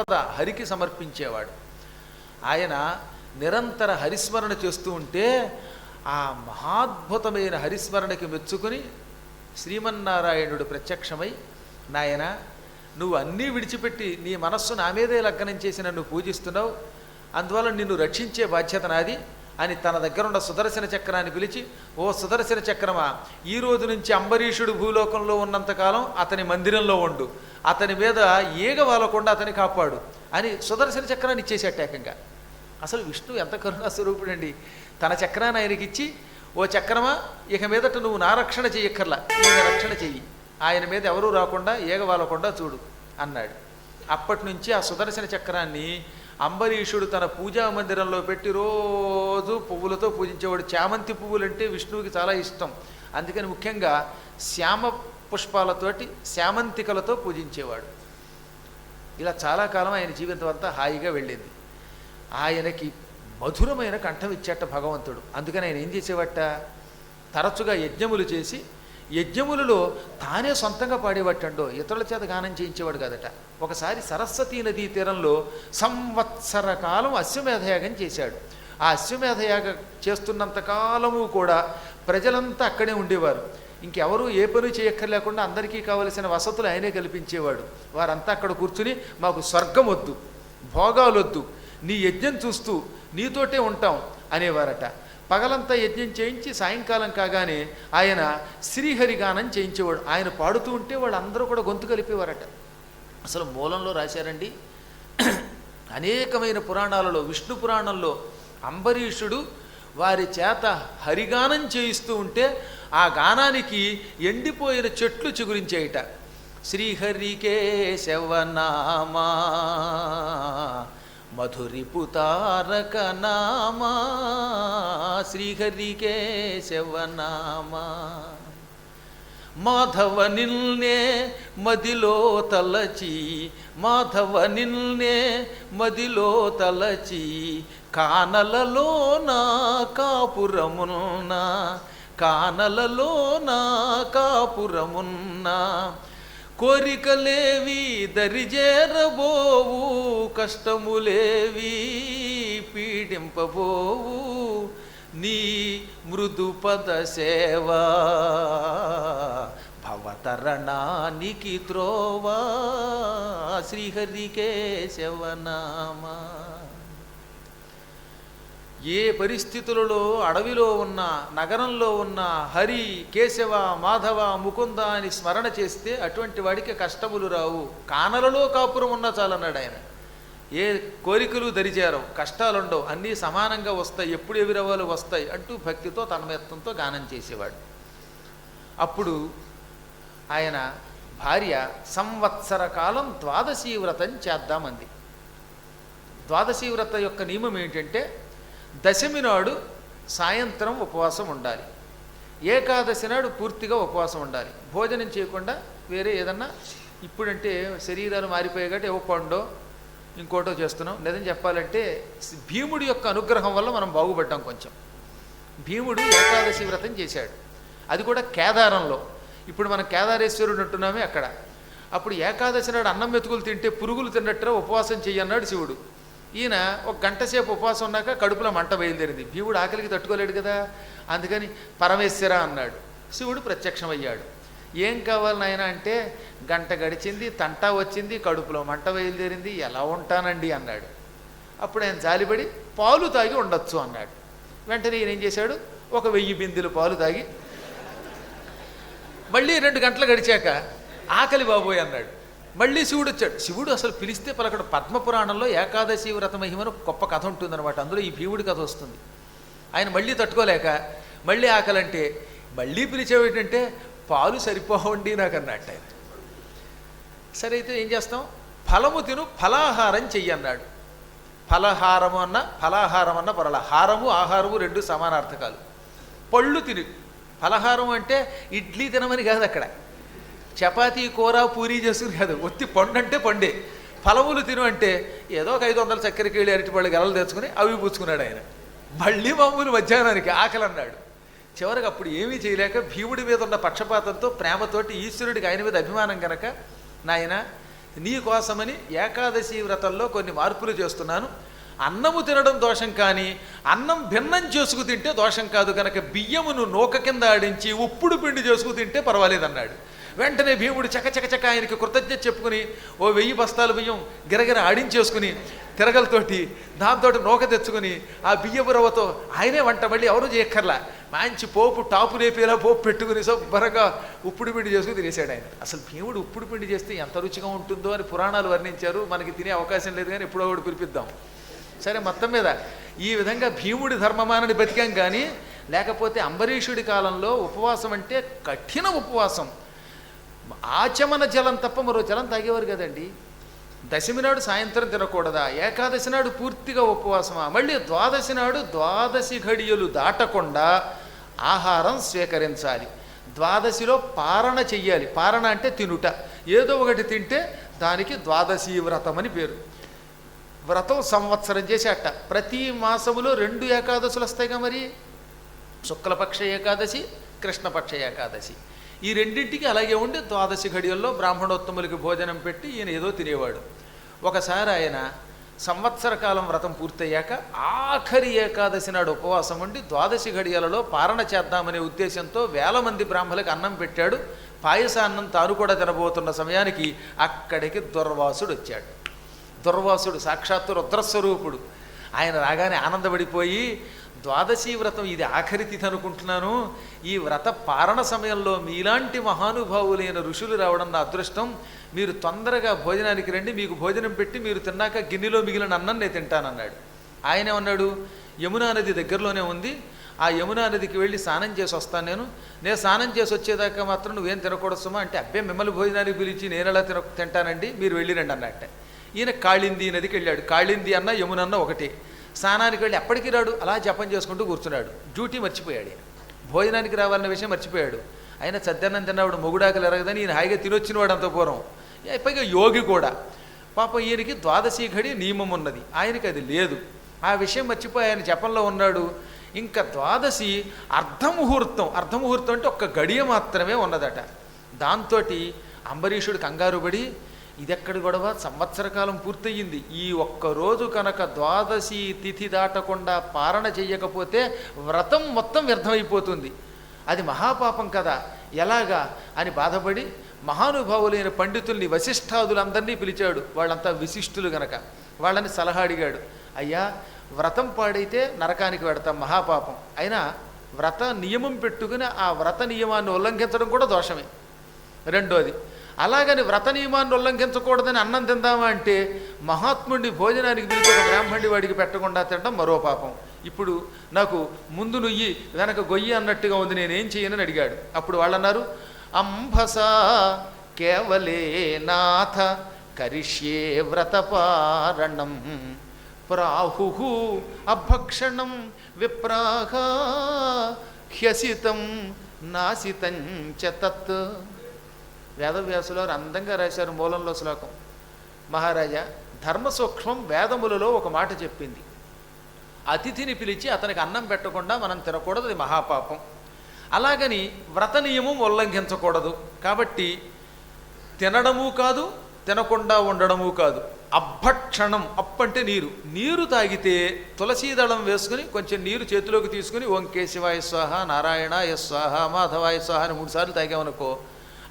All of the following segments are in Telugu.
సంపద హరికి సమర్పించేవాడు. ఆయన నిరంతర హరిస్మరణ చేస్తూ ఉంటే ఆ మహాద్భుతమైన హరిస్మరణకి మెచ్చుకుని శ్రీమన్నారాయణుడు ప్రత్యక్షమై నాయన నువ్వు అన్నీ విడిచిపెట్టి నీ మనస్సు నా మీదే లగ్నం చేసి నన్ను పూజిస్తున్నావు. అందువల్ల నిన్ను రక్షించే బాధ్యత నాది. అని తన దగ్గరున్న సుదర్శన చక్రాన్ని పిలిచి ఓ సుదర్శన చక్రమా ఈ రోజు నుంచి అంబరీషుడు భూలోకంలో ఉన్నంతకాలం అతని మందిరంలో ఉండు. అతని మీద ఈగ వాలకుండా అతని కాపాడు. అని సుదర్శన చక్రాన్ని ఇచ్చేసేట ఏకంగా. అసలు విష్ణు ఎంత కరుణా స్వరూపుడండి. తన చక్రాన్ని ఆయనకి ఇచ్చి ఓ చక్రమా ఇక మీదట నువ్వు నా రక్షణ చెయ్యక్కర్లా. ఈయన రక్షణ చెయ్యి. ఆయన మీద ఎవరూ రాకుండా ఏగ వాలకుండా చూడు అన్నాడు. అప్పటి నుంచి ఆ సుదర్శన చక్రాన్ని అంబరీషుడు తన పూజా మందిరంలో పెట్టి రోజు పువ్వులతో పూజించేవాడు. చామంతి పువ్వులు అంటే విష్ణువుకి చాలా ఇష్టం. అందుకని ముఖ్యంగా శ్యామ పుష్పాలతోటి శామంతికలతో పూజించేవాడు. ఇలా చాలా కాలం ఆయన జీవితం అంతా హాయిగా వెళ్ళింది. ఆయనకి మధురమైన కంఠం ఇచ్చేట భగవంతుడు. అందుకని ఆయన ఏం చేసేవట? తరచుగా యజ్ఞములు చేసి యజ్ఞములలో తానే సొంతంగా పాడేవాటండో ఇతరుల చేత గానం చేయించేవాడు కాదట. ఒకసారి సరస్వతీ నదీ తీరంలో సంవత్సర కాలం అశ్వమేధయాగం చేశాడు. ఆ అశ్వమేధయాగం చేస్తున్నంత కాలము కూడా ప్రజలంతా అక్కడే ఉండేవారు. ఇంకెవరూ ఏ పని చేయక్కర్లేకుండా అందరికీ కావలసిన వసతులు ఆయనే కల్పించేవాడు. వారంతా అక్కడ కూర్చుని మాకు స్వర్గం వద్దు భోగాలొద్దు నీ యజ్ఞం చూస్తూ నీతోటే ఉంటాం అనేవారట. పగలంతా యజ్ఞం చేయించి సాయంకాలం కాగానే ఆయన శ్రీహరిగానం చేయించేవాడు. ఆయన పాడుతూ ఉంటే వాళ్ళందరూ కూడా గొంతు కలిపేవారట. అసలు మూలంలో రాశారండి. అనేకమైన పురాణాలలో విష్ణు పురాణంలో అంబరీషుడు వారి చేత హరిగానం చేయిస్తూ ఉంటే ఆ గానానికి ఎండిపోయిన చెట్లు చిగురించేయట. శ్రీహరికేశవనామా మధురిపుతారక నామా శ్రీహరికేశవనామా. మాధవ నిల్నే మదిలో తలచి మాధవ నిల్నే మదిలో తలచి కానలలో నా కాపురమున్న కానలలో నా కాపురమున్న. కోరికలేవి దరిజేరబోవు కష్టములేవి పీడింపబోవు. నీ మృదుపద సేవా భవతరణానికి త్రోవా శ్రీహరికే శవనామా ఏ పరిస్థితులలో అడవిలో ఉన్న నగరంలో ఉన్న హరి కేశవ మాధవ ముకుంద అని స్మరణ చేస్తే అటువంటి వాడికి కష్టములు రావు. కానలలో కాపురం ఉన్నా చాలన్నాడు ఆయన. ఏ కోరికలు దరిచేరవు కష్టాలుండవు అన్నీ సమానంగా వస్తాయి ఎప్పుడు ఎవిరవాలు వస్తాయి అంటూ భక్తితో తన్మయత్వంతో గానం చేసేవాడు. అప్పుడు ఆయన భార్య సంవత్సర కాలం ద్వాదశీ వ్రతం చేద్దామంది. ద్వాదశీ వ్రత యొక్క నియమం ఏంటంటే దశమి నాడు సాయంత్రం ఉపవాసం ఉండాలి. ఏకాదశి నాడు పూర్తిగా ఉపవాసం ఉండాలి. భోజనం చేయకుండా వేరే ఏదన్నా ఇప్పుడంటే శరీరాలు మారిపోయాయి కాబట్టి ఏవో పండో ఇంకోటో చేస్తున్నాం. లేదని చెప్పాలంటే భీముడి యొక్క అనుగ్రహం వల్ల మనం బాగుపడ్డాం కొంచెం. భీముడు ఏకాదశి వ్రతం చేశాడు. అది కూడా కేదారంలో. ఇప్పుడు మనం కేదారేశ్వరుడు ఉంటున్నామే అక్కడ. అప్పుడు ఏకాదశి నాడు అన్నం మెతుకులు తింటే పురుగులు తిన్నట్టు ఉపవాసం చెయ్యన్నాడు శివుడు. ఈయన ఒక గంట సేపు ఉపవాసం ఉన్నాక కడుపులో మంట బయలుదేరింది భీవుడు ఆకలికి తట్టుకోలేడు కదా? అందుకని పరమేశ్వర అన్నాడు. శివుడు ప్రత్యక్షమయ్యాడు. ఏం కావాలి నాయన అంటే గంట గడిచింది తంటా వచ్చింది కడుపులో మంట బయలుదేరింది ఎలా ఉంటానండి అన్నాడు. అప్పుడు ఆయన జాలిపడి పాలు తాగి ఉండొచ్చు అన్నాడు. వెంటనే ఈయన ఏం చేశాడు? ఒక వెయ్యి బిందెలు పాలు తాగి మళ్ళీ రెండు గంటలు గడిచాక ఆకలి బాబోయ్ అన్నాడు. మళ్ళీ శివుడు వచ్చాడు. శివుడు అసలు పిలిస్తే పలకడు. పద్మపురాణంలో ఏకాదశి వ్రత మహిమను గొప్ప కథ ఉంటుందన్నమాట. అందులో ఈ భీముడి కథ వస్తుంది. ఆయన మళ్ళీ తట్టుకోలేక మళ్ళీ ఆకలంటే మళ్ళీ పిలిచేవేంటంటే పాలు సరిపోవండి నాకు అన్నట్టు ఆయన. సరే అయితే ఏం చేస్తాం? ఫలము తిను ఫలాహారం చెయ్యి అన్నాడు. ఫలహారము అన్న ఫలాహారం అన్న పొరల. హారము ఆహారము రెండు సమానార్థకాలు. పళ్ళు తిను. ఫలహారం అంటే ఇడ్లీ తినమని కాదు అక్కడ. చపాతీ కూర పూరీ చేసుకుని కాదు. ఒత్తి పండు అంటే పండే. ఫలములు తిను అంటే ఏదో ఒక ఐదు వందల చక్కెరకి వెళ్ళి అరటిపళ్ళు గెలలు తెచ్చుకుని అవి పుచ్చుకున్నాడు ఆయన. మళ్ళీ మామూలు మధ్యాహ్నానికి ఆకలి అన్నాడు చివరికి అప్పుడు ఏమీ చేయలేక భీముడి మీద ఉన్న పక్షపాతంతో ప్రేమతోటి ఈశ్వరుడికి ఆయన మీద అభిమానం గనక నాయన నీ కోసమని ఏకాదశి వ్రతంలో కొన్ని మార్పులు చేస్తున్నాను. అన్నము తినడం దోషం కానీ అన్నం భిన్నం చేసుకు తింటే దోషం కాదు కనుక బియ్యమును నూక కింద ఆడించి ఉప్పుడు పిండి చేసుకు తింటే పర్వాలేదన్నాడు. వెంటనే భీముడు చకచకచక ఆయనకి కృతజ్ఞత చెప్పుకుని ఓ వెయ్యి బస్తాల బియ్యం గిరగిర ఆడించేసుకుని తిరగలతోటి దాంతో నూక తెచ్చుకుని ఆ బియ్యపు రవ్వతో ఆయనే వంట మళ్ళీ ఎవరు చేయక్కర్లా. మంచి పోపు టాపు లేపేలా పోపు పెట్టుకుని శుభ్రంగా ఉప్పుడు పిండి చేసుకుని తినేసాడు ఆయన. అసలు భీముడు ఉప్పుడు పిండి చేస్తే ఎంత రుచిగా ఉంటుందో అని పురాణాలు వర్ణించారు. మనకి తినే అవకాశం లేదు కానీ ఎప్పుడో ఒకటి పిలిపిద్దాం సరే మొత్తం మీద ఈ విధంగా భీముడి ధర్మమానని బతికాం కానీ లేకపోతే అంబరీషుడి కాలంలో ఉపవాసం అంటే కఠిన ఉపవాసం. ఆచమన జలం తప్ప మరో జలం తాగేవారు కదండి. దశమి నాడు సాయంత్రం తినకూడదా? ఏకాదశి నాడు పూర్తిగా ఉపవాసమా? మళ్ళీ ద్వాదశి నాడు ద్వాదశి ఘడియలు దాటకుండా ఆహారం స్వీకరించాలి. ద్వాదశిలో పారణ చెయ్యాలి. పారణ అంటే తినుట. ఏదో ఒకటి తింటే దానికి ద్వాదశి వ్రతం అని పేరు. వ్రతం సంవత్సరం చేసేట. ప్రతి మాసములో రెండు ఏకాదశులు వస్తాయిగా మరి. శుక్లపక్ష ఏకాదశి కృష్ణపక్ష ఏకాదశి. ఈ రెండింటికి అలాగే ఉండి ద్వాదశి ఘడియల్లో బ్రాహ్మణోత్తములకి భోజనం పెట్టి ఈయన ఏదో తినేవాడు. ఒకసారి ఆయన సంవత్సర కాలం వ్రతం పూర్తయ్యాక ఆఖరి ఏకాదశి నాడు ఉపవాసం ఉండి ద్వాదశి ఘడియలలో పారణ చేద్దామనే ఉద్దేశంతో వేల మంది బ్రాహ్మలకు అన్నం పెట్టాడు. పాయసాన్నం తాను కూడా తినబోతున్న సమయానికి అక్కడికి దుర్వాసుడు వచ్చాడు. దుర్వాసుడు సాక్షాత్తు రుద్రస్వరూపుడు. ఆయన రాగానే ఆనందపడిపోయి ద్వాదశి వ్రతం ఇది ఆఖరి తిథి అనుకుంటున్నాను ఈ వ్రత పారణ సమయంలో మీలాంటి మహానుభావులైన ఋషులు రావడం నా అదృష్టం. మీరు తొందరగా భోజనానికి రండి మీకు భోజనం పెట్టి మీరు తిన్నాక గిన్నెలో మిగిలిన అన్నం నేను తింటానన్నాడు. ఆయన ఏమన్నాడు? యమునా నది దగ్గరలోనే ఉంది. ఆ యమునా నదికి వెళ్ళి స్నానం చేసి వస్తాను నేను. నేను స్నానం చేసి వచ్చేదాకా మాత్రం నువ్వేం తినకూడదు సుమా అంటే అబ్బే మిమ్మల్ని భోజనానికి పిలిచి నేను ఎలా తిన తింటానండి? మీరు వెళ్ళిరండి అన్నట్టే ఈయన కాళింది నదికి వెళ్ళాడు. కాళింది అన్న యమునన్న ఒకటే. స్నానానికి వెళ్ళి ఎప్పటికీ రాడు అలా జపం చేసుకుంటూ కూర్చున్నాడు. డ్యూటీ మర్చిపోయాడు. ఈయన భోజనానికి రావాలన్న విషయం మర్చిపోయాడు. ఆయన సద్దన్నం తిన్నవాడు మొగుడాకలు ఎరగదని ఈయన హాయిగా తినొచ్చినవాడు అంత పూర్వం. పైగా యోగి కూడా. పాపం ఈయనకి ద్వాదశి ఘడి నియమం ఉన్నది. ఆయనకి అది లేదు. ఆ విషయం మర్చిపోయి ఆయన జపంలో ఉన్నాడు. ఇంకా ద్వాదశి అర్ధముహూర్తం. అర్ధముహూర్తం అంటే ఒక్క గడియ మాత్రమే ఉన్నదట. దాంతో అంబరీషుడు కంగారు పడి ఇదెక్కడి గొడవ? సంవత్సర కాలం పూర్తయింది ఈ ఒక్క రోజు కనుక ద్వాదశి తిథి దాటకుండా పారణ చెయ్యకపోతే వ్రతం మొత్తం వ్యర్థమైపోతుంది. అది మహాపాపం కదా. ఎలాగా? అని బాధపడి మహానుభావులైన పండితుల్ని వశిష్ఠాదులందరినీ పిలిచాడు. వాళ్ళంతా విశిష్టులు గనక. వాళ్ళని సలహా అడిగాడు. అయ్యా వ్రతం పాడైతే నరకానికి పెడతాం మహాపాపం. అయినా వ్రత నియమం పెట్టుకుని ఆ వ్రత నియమాన్ని ఉల్లంఘించడం కూడా దోషమే. రెండోది అలాగని వ్రత నియమాన్ని ఉల్లంఘించకూడదని అన్నం తిందామా అంటే మహాత్ముడిని భోజనానికి పిలిచి ఒక బ్రాహ్మణి వాడికి పెట్టకుండా తినడం మరో పాపం. ఇప్పుడు నాకు ముందు నుయ్యి వెనక గొయ్యి అన్నట్టుగా ఉంది నేనేం చేయనని అడిగాడు. అప్పుడు వాళ్ళు అన్నారు అంభస కేవలే నాథ కరిష్యే వ్రతపారణం ప్రాహు అభక్షణం విప్రాహ హ్యసితం నాసితం చ తత్. వేదవ్యాసులు వారు అందంగా రాశారు మూలంలో శ్లోకం. మహారాజా ధర్మ సూక్ష్మం వేదములలో ఒక మాట చెప్పింది. అతిథిని పిలిచి అతనికి అన్నం పెట్టకుండా మనం తినకూడదు అది మహాపాపం. అలాగని వ్రత నియమం ఉల్లంఘించకూడదు. కాబట్టి తినడము కాదు తినకుండా ఉండడము కాదు. అభక్షణం అప్పంటే నీరు. నీరు తాగితే తులసీదళం వేసుకుని కొంచెం నీరు చేతిలోకి తీసుకుని ఓం కేశవాయ స్వాహ నారాయణ యస్వాహ మాధవాయ స్వాహ అని మూడుసార్లు తాగామనుకో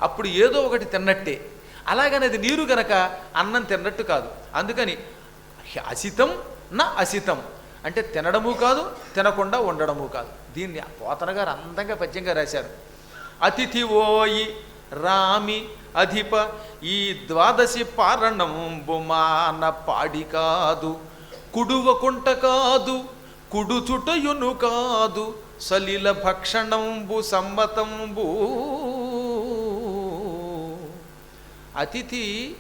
అప్పుడు ఏదో ఒకటి తిన్నట్టే. అలాగని అది నీరు గనక అన్నం తిన్నట్టు కాదు. అందుకని అసితం నా అసితం. అంటే తినడము కాదు తినకుండా ఉండడము కాదు. దీన్ని పోతన గారు అందంగా పద్యంగా రాశారు. అతిథి ఓయి రామి అధిప ఈ ద్వాదశి పారణంబు పాడి కాదు. కుడువకుంట కాదు కుడుచుటయును కాదు. సలిల భక్షణంబు సమ్మతంబూ అతిథి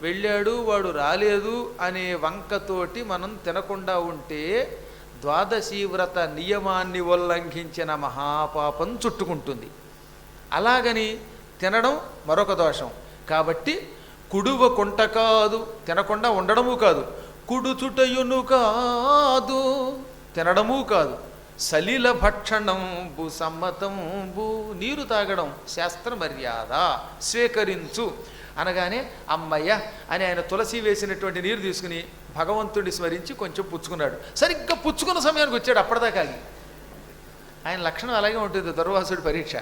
వెళ్ళాడు వాడు రాలేదు అనే వంకతోటి మనం తినకుండా ఉంటే ద్వాదశీవ్రత నియమాన్ని ఉల్లంఘించిన మహాపాపం చుట్టుకుంటుంది. అలాగని తినడం మరొక దోషం. కాబట్టి కుడువ కొంట కాదు తినకుండా ఉండడము కాదు. కుడుచుటయును కాదు తినడము కాదు. సలిల భక్షణంబు సమ్మతంబు నీరు తాగడం శాస్త్ర మర్యాద స్వీకరించు. అనగానే అమ్మయ్య అని ఆయన తులసి వేసినటువంటి నీరు తీసుకుని భగవంతుడిని స్మరించి కొంచెం పుచ్చుకున్నాడు. సరిగ్గా పుచ్చుకున్న సమయానికి వచ్చాడు అప్పటిదాకా ఆయన లక్షణం అలాగే ఉంటుంది దుర్వాసుడి పరీక్ష.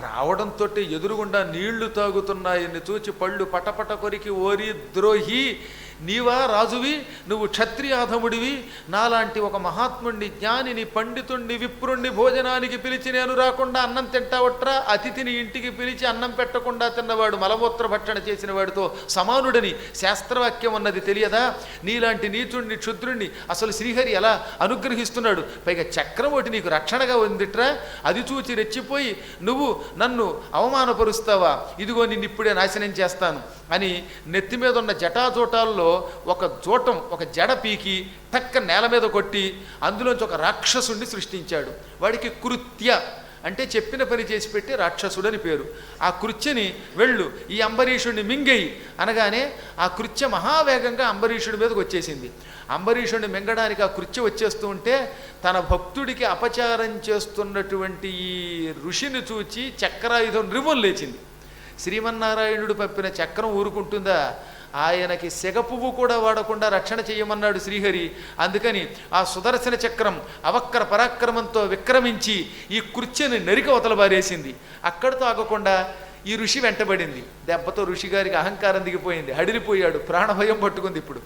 రావడంతో ఎదురుగుండా నీళ్ళు తాగుతున్నాయని చూచి పళ్ళు పటపట కొరికి ఓరి ద్రోహి నీవా రాజువి నువ్వు క్షత్రియాధముడివి నాలాంటి ఒక మహాత్ముణ్ణి జ్ఞానిని పండితుణ్ణి విప్రుణ్ణి భోజనానికి పిలిచి నేను రాకుండా అన్నం తింటావట్రా? అతిథిని ఇంటికి పిలిచి అన్నం పెట్టకుండా తిన్నవాడు మలమూత్ర భక్షణ చేసిన వాడితో సమానుడని శాస్త్రవాక్యం అన్నది తెలియదా? నీలాంటి నీచుణ్ణి క్షుద్రుణ్ణి అసలు శ్రీహరి ఎలా అనుగ్రహిస్తున్నాడు? పైగా చక్రం ఒకటి నీకు రక్షణగా ఉందిట్రా? అది చూచి రెచ్చిపోయి నువ్వు నన్ను అవమానపరుస్తావా? ఇదిగో నిన్ను ఇప్పుడే నాశనం చేస్తాను. అని నెత్తి మీద ఉన్న జటాజోటాల్లో ఒక జోటం ఒక జడ పీకి టక్క నేల మీద కొట్టి అందులోంచి ఒక రాక్షసుణ్ణి సృష్టించాడు. వాడికి కృత్య అంటే చెప్పిన పని చేసి పెట్టి రాక్షసుడని పేరు. ఆ కృత్యని వెళ్ళు ఈ అంబరీషుడిని మింగేయి అనగానే ఆ కృత్య మహావేగంగా అంబరీషుడి మీదకి వచ్చేసింది. అంబరీషుడిని మింగడానికి ఆ కృత్య వచ్చేస్తూ ఉంటే తన భక్తుడికి అపచారం చేస్తున్నటువంటి ఈ ఋషిని చూచి చక్రాయుధం రివ్వం లేచింది శ్రీమన్నారాయణుడు పంపిన చక్రం ఊరుకుంటుందా? ఆయనకి సెగ పువ్వు కూడా వాడకుండా రక్షణ చేయమన్నాడు శ్రీహరి. అందుకని ఆ సుదర్శన చక్రం అవక్ర పరాక్రమంతో విక్రమించి ఈ కుర్చీని నరిక వతలబారేసింది అక్కడితో ఆగకుండా ఈ ఋషి వెంటబడింది. దెబ్బతో ఋషి గారికి అహంకారం దిగిపోయింది. హడిలిపోయాడు. ప్రాణభయం పట్టుకుంది ఇప్పుడు.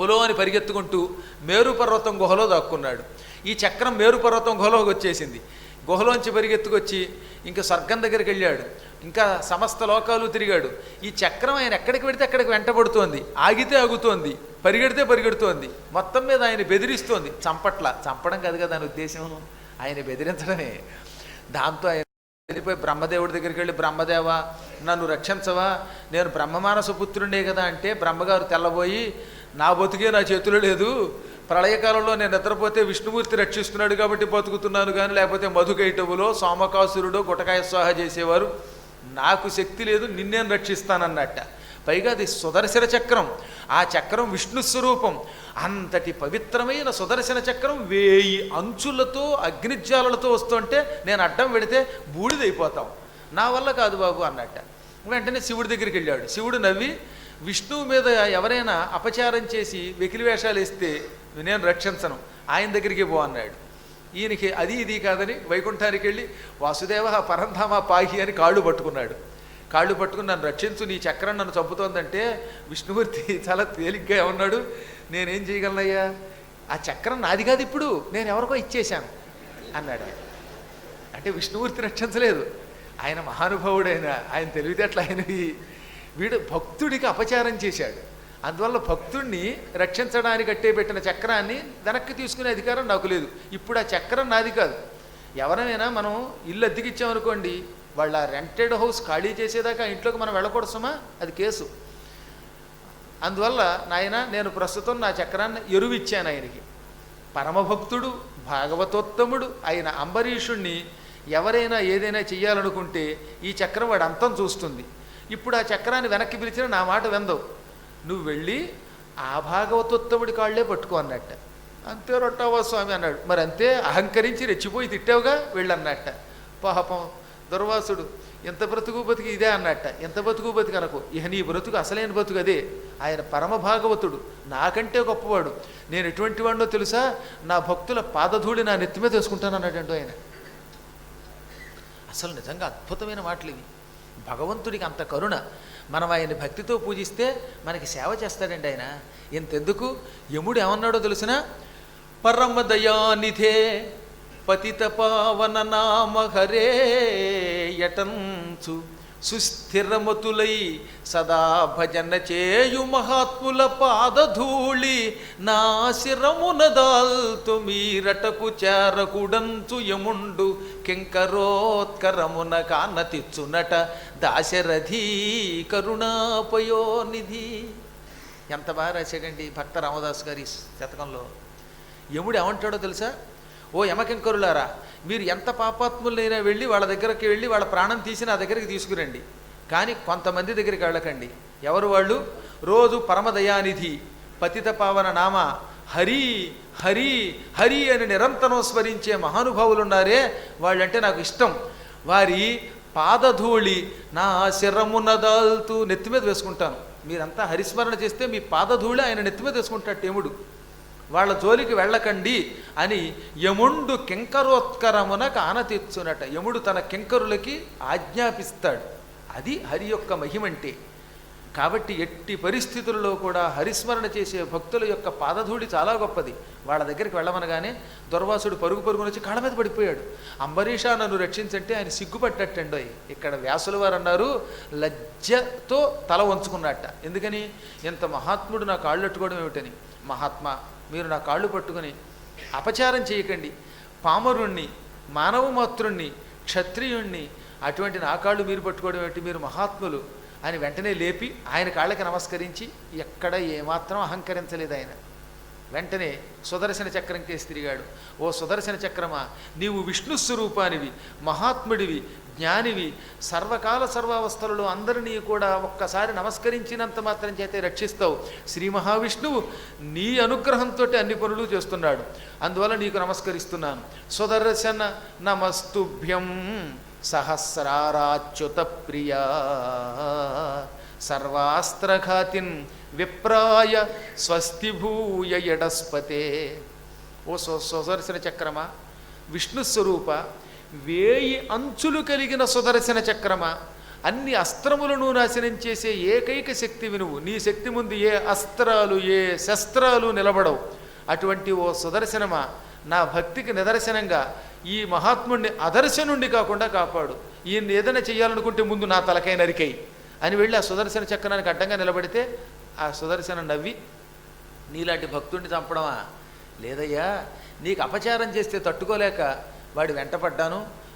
పొలోని పరిగెత్తుకుంటూ మేరుపర్వతం గుహలో దాక్కున్నాడు. ఈ చక్రం మేరుపర్వతం గుహలోకి వచ్చేసింది. గుహలోంచి పరిగెత్తుకొచ్చి ఇంకా స్వర్గం దగ్గరికి వెళ్ళాడు. ఇంకా సమస్త లోకాలు తిరిగాడు. ఈ చక్రం ఆయన ఎక్కడికి పెడితే అక్కడికి వెంటబడుతోంది. ఆగితే ఆగుతోంది. పరిగెడితే పరిగెడుతోంది. మొత్తం మీద ఆయన బెదిరిస్తోంది. చంపట్ల. చంపడం కాదు కదా దాని ఉద్దేశం? ఆయన బెదిరించడమే. దాంతో ఆయన వెళ్ళిపోయి బ్రహ్మదేవుడి దగ్గరికి వెళ్ళి బ్రహ్మదేవ నన్ను రక్షించవా? నేను బ్రహ్మమానస పుత్రుడే కదా అంటే బ్రహ్మగారు తెల్లబోయి నా బతుకే నా చేతిలో లేదు. ప్రళయకాలంలో నేను నిద్రపోతే విష్ణుమూర్తి రక్షిస్తున్నాడు కాబట్టి బతుకుతున్నాను కానీ లేకపోతే మధుకైటవులో సోమకాసురుడు గుటకాయ స్వాహ చేసేవారు. నాకు శక్తి లేదు నిన్నేం రక్షిస్తానన్నట్ట. పైగా అది సుదర్శన చక్రం. ఆ చక్రం విష్ణు స్వరూపం. అంతటి పవిత్రమైన సుదర్శన చక్రం వేయి అంచులతో అగ్నిజ్వాలలతో వస్తుంటే నేను అడ్డం పెడితే బూడిదైపోతాం. నా వల్ల కాదు బాబు అన్నట్ట. వెంటనే శివుడి దగ్గరికి వెళ్ళాడు. శివుడు నవ్వి విష్ణువు మీద ఎవరైనా అపచారం చేసి వెకిలి వేషాలు వేస్తే నేను రక్షించను. ఆయన దగ్గరికి పో అన్నాడు. ఈయనకి అది ఇది కాదని వైకుంఠానికి వెళ్ళి వాసుదేవ పరంధామ పాహి అని కాళ్ళు పట్టుకున్నాడు. కాళ్ళు పట్టుకుని నన్ను రక్షించు నీ చక్రం నన్ను చంపుతోందంటే విష్ణుమూర్తి చాలా తేలిగ్గా ఉన్నాడు నేనేం చేయగలనయ్యా? ఆ చక్రం నాది కాదు ఇప్పుడు నేను ఎవరికో ఇచ్చేశాను అన్నాడు. అంటే విష్ణుమూర్తి రక్షించలేదు. ఆయన మహానుభావుడైన ఆయన తెలివితేటలు ఆయనవి. వీడు భక్తుడికి అపచారం చేశాడు. అందువల్ల భక్తుణ్ణి రక్షించడానికి కట్టే పెట్టిన చక్రాన్ని వెనక్కి తీసుకునే అధికారం నాకు లేదు. ఇప్పుడు ఆ చక్రం నాది కాదు. ఎవరైనా మనం ఇల్లు అద్దెకిచ్చామనుకోండి వాళ్ళ రెంటెడ్ హౌస్ ఖాళీ చేసేదాకా ఇంట్లోకి మనం వెళ్ళకూడదు అది కేసు. అందువల్ల నాయన నేను ప్రస్తుతం నా చక్రాన్ని ఎరువిచ్చాను ఆయనకి. పరమభక్తుడు భాగవతోత్తముడు ఆయన అంబరీషుణ్ణి ఎవరైనా ఏదైనా చెయ్యాలనుకుంటే ఈ చక్రం వాడు అంతం చూస్తుంది. ఇప్పుడు ఆ చక్రాన్ని వెనక్కి పిలిచినా నా మాట వెందవు. నువ్వు వెళ్ళి ఆ భాగవతోత్తముడి కాళ్ళే పట్టుకో అన్నట్ట. అంతే రొట్టావా స్వామి అన్నాడు. మరి అంతే అహంకరించి రెచ్చిపోయి తిట్టావుగా వెళ్ళన్నట్ట. పాపం దుర్వాసుడు ఎంత బ్రతుకు బతికి ఇదే అన్నట్ట. ఎంత బతుకు బతికి అనకు. ఇహ నీ బ్రతుకు అసలైన బతుకు అదే. ఆయన పరమ భాగవతుడు నాకంటే గొప్పవాడు. నేను ఎటువంటి వాడినో తెలుసా? నా భక్తుల పాదధూళి నా నెత్తి మీద వేసుకుంటాను అన్నాడంటూ ఆయన. అసలు నిజంగా అద్భుతమైన మాటలు ఇవి భగవంతుడికి అంత కరుణ. మనం ఆయన్ని భక్తితో పూజిస్తే మనకి సేవ చేస్తాడండి ఆయన. ఇంతెందుకు? యముడు ఏమన్నాడో తెలిసిన? పరమ దయానిధే పతిత పావన నామ హరే యటంచు సుస్థిరమతులై సదా భజన చేయు మహాత్ముల పాదధూళి నా శిరమున దాల్తు మీరటకు చేరకుడంతు యముండు కింకరోత్కరమున కానతిచ్చునట దాశరథీ కరుణాపయోనిధి. ఎంత బాగా రాశాడండి భక్త రామదాస్ గారి శతకంలో. యముడు ఏమంటాడో తెలుసా? ఓ యమకింకరులారా మీరు ఎంత పాపాత్ములైనా వెళ్ళి వాళ్ళ దగ్గరికి వెళ్ళి వాళ్ళ ప్రాణం తీసి నా దగ్గరికి తీసుకురండి. కానీ కొంతమంది దగ్గరికి వెళ్ళకండి. ఎవరు వాళ్ళు? రోజు పరమదయానిధి పతిత పావన నామ హరి హరి హరి అని నిరంతరం స్మరించే మహానుభావులు ఉన్నారే వాళ్ళంటే నాకు ఇష్టం. వారి పాదధూళి నా శిరమున దాల్తూ నెత్తి మీద వేసుకుంటాను. మీరంతా హరిస్మరణ చేస్తే మీ పాదధూళి ఆయన నెత్తి మీద వేసుకుంటాడు టేముడు. వాళ్ళ జోలికి వెళ్ళకండి అని యముండు కింకరోత్కరమునకు ఆనతెచ్చునట యముడు తన కింకరులకి ఆజ్ఞాపిస్తాడు. అది హరి యొక్క మహిమంటే. కాబట్టి ఎట్టి పరిస్థితుల్లో కూడా హరిస్మరణ చేసే భక్తుల యొక్క పాదధూళి చాలా గొప్పది. వాళ్ళ దగ్గరికి వెళ్ళమనగానే దుర్వాసుడు పరుగు పరుగున వచ్చి కాళ్ళ మీద పడిపోయాడు. అంబరీషా నన్ను రక్షించంటే ఆయన సిగ్గుపడ్డట్టండో. ఇక్కడ వ్యాసుల వారు అన్నారు లజ్జతో తల వంచుకున్నట్ట. ఎందుకని? ఇంత మహాత్ముడు నా కాళ్ళు అట్టుకోవడం ఏమిటని? మహాత్మా మీరు నా కాళ్ళు పట్టుకొని అపచారం చేయకండి. పామరుణ్ణి మానవమాతృణ్ణి క్షత్రియుణ్ణి అటువంటి నా కాళ్ళు మీరు పట్టుకోవడం ఏమిటి? మీరు మహాత్ములు. అని వెంటనే లేపి ఆయన కాళ్ళకి నమస్కరించి ఎక్కడ ఏమాత్రం అహంకరించలేదు ఆయన. వెంటనే సుదర్శన చక్రం కేసి తిరిగాడు. ఓ సుదర్శన చక్రమా నీవు విష్ణు స్వరూపానివి మహాత్ముడివి జ్ఞానివి సర్వకాల సర్వావస్థలలో అందరినీ కూడా ఒక్కసారి నమస్కరించినంత మాత్రం చేతే రక్షిస్తావు. శ్రీ మహావిష్ణువు నీ అనుగ్రహంతో అన్ని పనులు చేస్తున్నాడు. అందువల్ల నీకు నమస్కరిస్తున్నాను. సుదర్శన నమస్తుభ్యం సహస్రారాచ్యుత ప్రియా. సర్వాస్త్రఘాతిన్ విప్రాయ స్వస్తి భూయ ఎడస్పతే ఓ సుదర్శన చక్రమా? విష్ణు స్వరూప వేయి అంచులు కలిగిన సుదర్శన చక్రమా. అన్ని అస్త్రములను నాశనం చేసే ఏకైక శక్తి వినువు. నీ శక్తి ముందు ఏ అస్త్రాలు ఏ శస్త్రాలు నిలబడవు. అటువంటి ఓ సుదర్శనమా నా భక్తికి నిదర్శనంగా ఈ మహాత్ముడిని అదర్శనుండి కాకుండా కాపాడు. ఈయన్ని ఏదైనా చేయాలనుకుంటే ముందు నా తలకై నరికై అని వెళ్ళి ఆ సుదర్శన చక్రానికి అడ్డంగా నిలబడితే ఆ సుదర్శన నవ్వి నీలాంటి భక్తుడిని చంపడమా? లేదయ్యా నీకు అపచారం చేస్తే తట్టుకోలేక వాడి వెంటపడ్డాను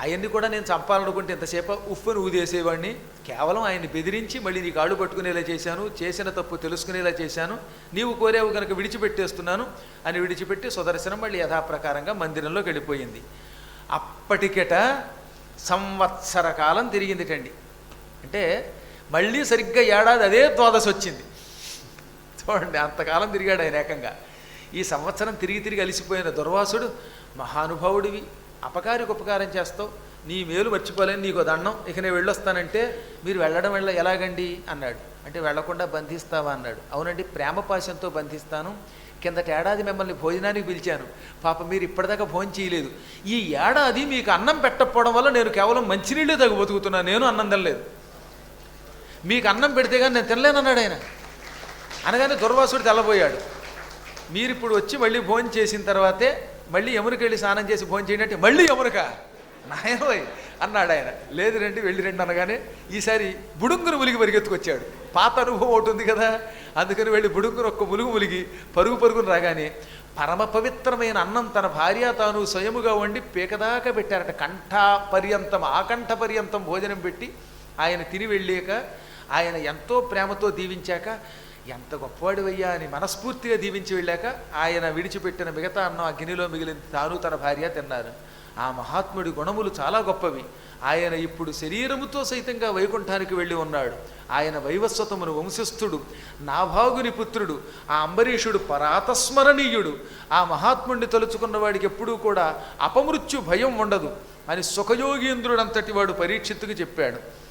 ఆయన్ని కూడా నేను చంపాలనుకుంటే ఇంతసేపు ఉఫ్ఫను ఊదేసేవాడిని. కేవలం ఆయన్ని బెదిరించి మళ్ళీ నీ కాళ్ళు పట్టుకునేలా చేశాను. చేసిన తప్పు తెలుసుకునేలా చేశాను. నీవు కోరేవు కనుక విడిచిపెట్టేస్తున్నాను అని విడిచిపెట్టి సుదర్శనం మళ్ళీ యథాప్రకారంగా మందిరంలోకి వెళ్ళిపోయింది. అప్పటికెట సంవత్సర కాలం తిరిగిందిటండి. అంటే మళ్ళీ సరిగ్గా ఏడాది అదే ద్వాదశ వచ్చింది. చూడండి అంతకాలం తిరిగాడు ఆయన ఏకంగా. ఈ సంవత్సరం తిరిగి తిరిగి అలిసిపోయిన దుర్వాసుడు మహానుభావుడివి. అపకారికి ఉపకారం చేస్తావు. నీ మేలు మర్చిపోలేని నీకు దండం. ఇక నేను వెళ్ళొస్తానంటే మీరు వెళ్ళడం వెళ్ళ ఎలాగండి? అన్నాడు. అంటే వెళ్ళకుండా బంధిస్తావా? అన్నాడు. అవునండి ప్రేమ పాశంతో బంధిస్తాను. కిందట ఏడాది మిమ్మల్ని భోజనానికి పిలిచాను. పాప మీరు ఇప్పటిదాకా భోజనం చేయలేదు. ఈ ఏడాది మీకు అన్నం పెట్టకపోవడం వల్ల నేను కేవలం మంచినీళ్ళే తగు బతుకుతున్నాను నేను అన్నం తినలేదు. మీకు అన్నం పెడితే కానీ నేను తినలేనన్నాడు ఆయన. అనగానే దుర్వాసుడు తెల్లబోయాడు. మీరు ఇప్పుడు వచ్చి మళ్ళీ భోజనం చేసిన తర్వాతే మళ్ళీ యమునకి వెళ్ళి స్నానం చేసి భోజనం చేయండి అంటే మళ్ళీ యమునక? నాయనోయ్ అన్నాడు ఆయన. లేదు రండి వెళ్ళి రండి అనగానే ఈసారి బుడుంగును ములిగి పరిగెత్తుకొచ్చాడు. పాత అనుభవం ఒకటి ఉంది కదా. అందుకని వెళ్ళి బుడుంగును ఒక్క ములుగు ములిగి పరుగు పరుగును రాగానే పరమ పవిత్రమైన అన్నం తన భార్య తాను స్వయముగా వండి పీకదాకా పెట్టారట. కంఠ పర్యంతం ఆకంఠ పర్యంతం భోజనం పెట్టి ఆయన తిని వెళ్ళాక ఆయన ఎంతో ప్రేమతో దీవించాక ఎంత గొప్పవాడివయ్యా అని మనస్ఫూర్తిగా దీవించి వెళ్ళాక ఆయన విడిచిపెట్టిన మిగతా అన్నం అగ్నిలో మిగిలిన తాను తన భార్య తిన్నారు. ఆ మహాత్ముడి గుణములు చాలా గొప్పవి. ఆయన ఇప్పుడు శరీరముతో సైతంగా వైకుంఠానికి వెళ్ళి ఉన్నాడు. ఆయన వైవస్వతమును వంశస్థుడు నాభాగుని పుత్రుడు ఆ అంబరీషుడు పరాతస్మరణీయుడు. ఆ మహాత్ముడిని తలుచుకున్న వాడికి ఎప్పుడూ కూడా అపమృత్యు భయం ఉండదు అని సుఖయోగీంద్రుడంతటి వాడు పరీక్షిత్తుకు చెప్పాడు.